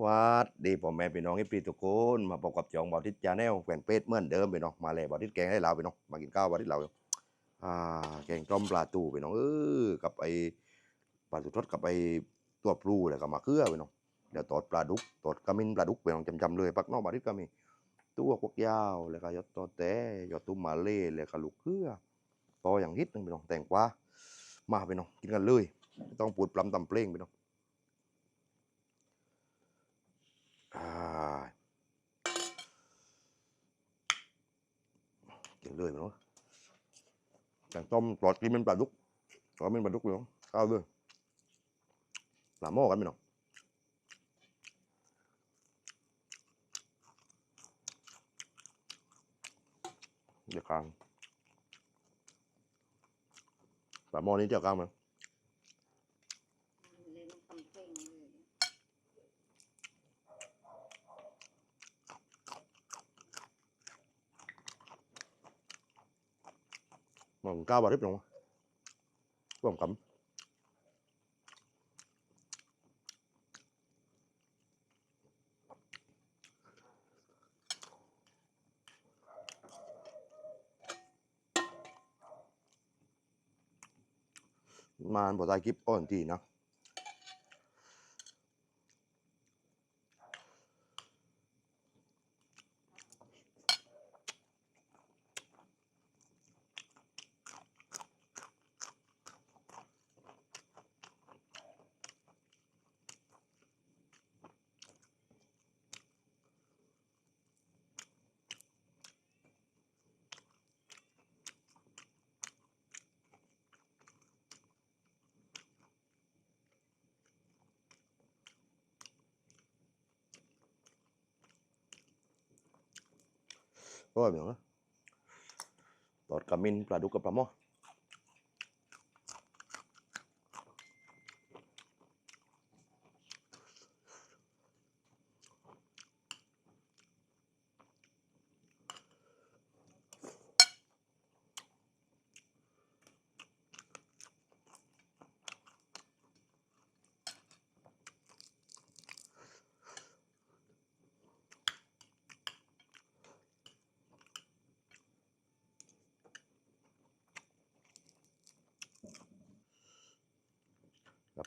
วัดดีพ่อแม่พี่น้องที่ปีทุกคนมาพบกับจองบอทิศจาแนลแฟนเพจเหมือนเดิมพี่น้องมาเลยบอทิศแกงให้เราพี่น้องมากินข้าวบอทิศเราอ่าแกงต้มปลาตูพี่น้องเออกับไอปลาตูทอดกับไอตัวปลูแล้วก็มาเกลือพี่น้องเดี๋ยวตอดปลาดุกตอดกระมินปลาดุกพี่น้องจำๆเลยปักนอกบอทิศก็มีตัวกวกยาวแล้วก็ยอดตอแต่ยอดตุ้มมาเล่แล้วก็ลูกเกลือต่ออย่างนิดนึงพี่น้องแต่งกว่ามาพี่น้องกินกันเลยไม่ต้องปูดปลำตำเปล่งพี่น้อง กินเลยมั้งแกงต้มปลอดกินเป็นปลาดุกปลอดเป็นปลาดุกเลยเนาะข้าวด้วยหลาหม้อกันไหมน้องเดี๋ยวกลางปลาหม้อนี้เดี๋ยวกลางมั้ยต้องทำเพลงเลย มัน cao bà rít không vòng cấm mà anh bỏ tay kíp ổn thì nó ก็แบบนี้ตอ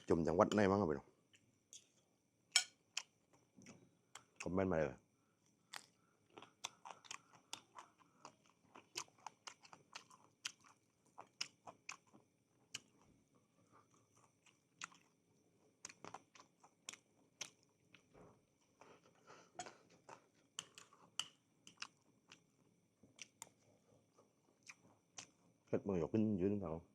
ดกระมินปลาดุกกับปลาหม้อรับ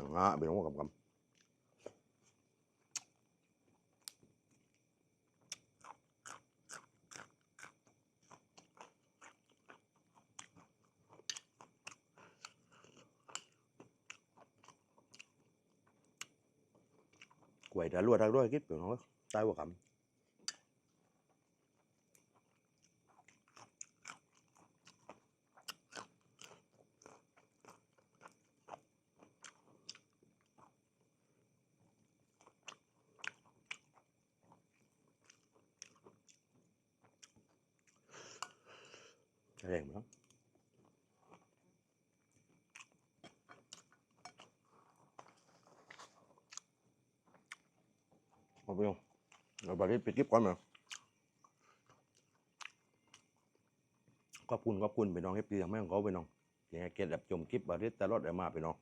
อยกขึ้นยืนเขาโรยไปน้องเนี่ยปักโรยรวบรวบหมักเกลือไปน้องเยี่ยมปลาตอดก้าวงกเลยไปน้องชุดตอยเลยจำจำเลยอย่างงะไปน้องกับกำกล้วยดาลวดดาลวดคิดเปน้องตายว่ากำ แรงไปน้งเอาไปน้องเราไปปิดคลิปก่อนมั้ยขอบคุณขอบคุณไปน้องเอฟซีทางแม่ของเขาไปน้องยังไงเกตแบบชมคลิปบาริสตลอดเดี๋ยวมาไปน้อง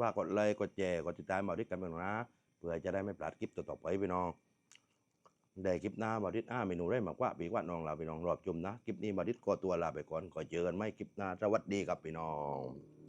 ว่ากดไลค์กดแชร์กดติดตามบาริสกันไปน้องนะเพื่อจะได้ไม่พลาดคลิปต่อๆไปพี่น้อง ได้คลิปหน้าบาริสอ้าเมนูได้มากว่าปีกว่าน้องลาไปน้องรอบจุ่มนะคลิปนี้บาริสก็ตัวลาไปก่อนก็เจอกันไม่คลิปหน้าสวัสดีครับพี่น้อง